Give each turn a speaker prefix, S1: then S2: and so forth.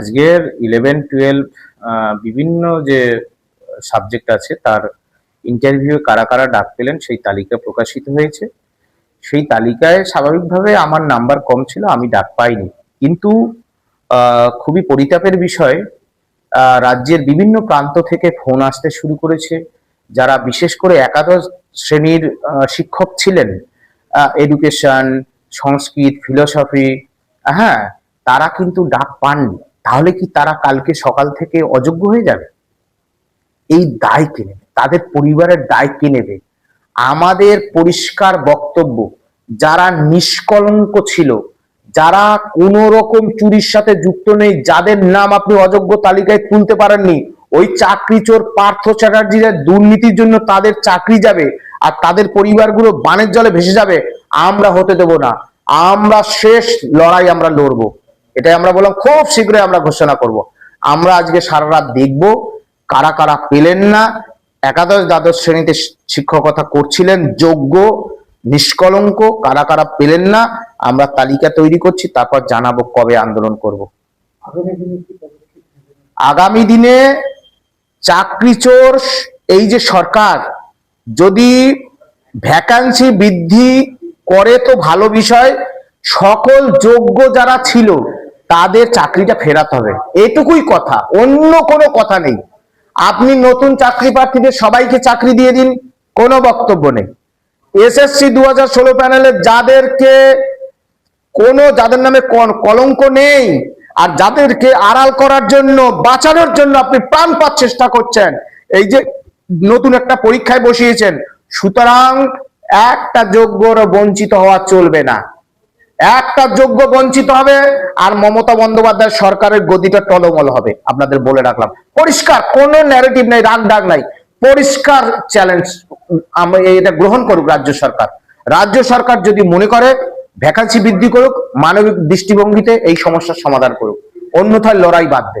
S1: আজকের eleven twelve বিভিন্ন যে সাবজেক্ট আছে, তার ইন্টারভিউ কারা কারা ডাক পেলেন সেই তালিকা প্রকাশিত হয়েছে। সেই তালিকায় স্বাভাবিকভাবে আমার নাম্বার কম ছিল, আমি ডাক পাইনি। কিন্তু খুবই পরিতাপের বিষয় রাজ্যের বিভিন্ন প্রান্ত থেকে ফোন আসতে শুরু করেছে। যারা বিশেষ করে একাদশ শ্রেণির শিক্ষক ছিলেন এডুকেশন সংস্কৃত ফিলোসফি হ্যাঁ তারা কিন্তু ডাক পাননি। তাহলে কি তারা কালকে সকাল থেকে অযোগ্য হয়ে যাবে? এই দায় কে নেবে? তাদের পরিবারের দায় কে নেবে? আমাদের পরিষ্কার বক্তব্য, যারা নিষ্কলঙ্ক ছিল, যারা কোন রকম চুরির সাথে যুক্ত নেই, যাদের নাম আপনি অযোগ্য তালিকায় তুলতে পারেননি, ওই চাকরি চোর পার্থ চ্যাটার্জিরা দুর্নীতির জন্য তাদের চাকরি যাবে আর তাদের পরিবারগুলো বানের জলে ভেসে যাবে, আমরা হতে দেব না। আমরা শেষ লড়াই আমরা লড়বো। এটাই আমরা বললাম, খুব শীঘ্রই আমরা ঘোষণা করব। আমরা আজকে সারা রাত দেখব, কারা কারা পেলেন না, একাদশ দ্বাদশ শ্রেণীতে শিক্ষকতা করছিলেন, যোগ্য, নিষ্কলঙ্ক, কারা কারা পেলেন না, আমরা তালিকা তৈরি করছি, তারপর জানাব কবে আন্দোলন করব। আগামী দিনে চাকরি চোর, এই যে সরকার, যদি ভ্যাকান্সি বৃদ্ধি করে তো ভালো বিষয়, সকল যোগ্য যারা ছিল তাদের চাকরিটা ফেরাতে হবে। এটুকুই কথা, অন্য কোনো কথা নেই। আপনি নতুন চাকরি প্রার্থীদের সবাইকে চাকরি দিয়ে দিন, কোনো বক্তব্য নেই। এসএসসি দু হাজার ষোলো প্যানেলে যাদেরকে কোনো, যাদের নামে কলঙ্ক নেই, আর যাদেরকে আড়াল করার জন্য, বাঁচানোর জন্য আপনি প্রাণপাত চেষ্টা করছেন, এই যে নতুন একটা পরীক্ষায় বসিয়েছেন, সুতরাং একটা যোগ্যর বঞ্চিত হওয়া চলবে না। একটা যোগ্য বঞ্চিত হবে আর মমতা বন্দ্যোপাধ্যায় সরকারের গদিটা টলমল হবে। আপনাদের বলে রাখলাম। পরিষ্কার, কোন ন্যারেটিভ নাই, রাগ ডাক নাই। পরিষ্কার চ্যালেঞ্জ এটা গ্রহণ করুক রাজ্য সরকার। রাজ্য সরকার যদি মনে করে ভ্যাকান্সি বৃদ্ধি করুক, মানবিক দৃষ্টিভঙ্গিতে এই সমস্যার সমাধান করুক। অন্যথায় লড়াই বাঁধবে।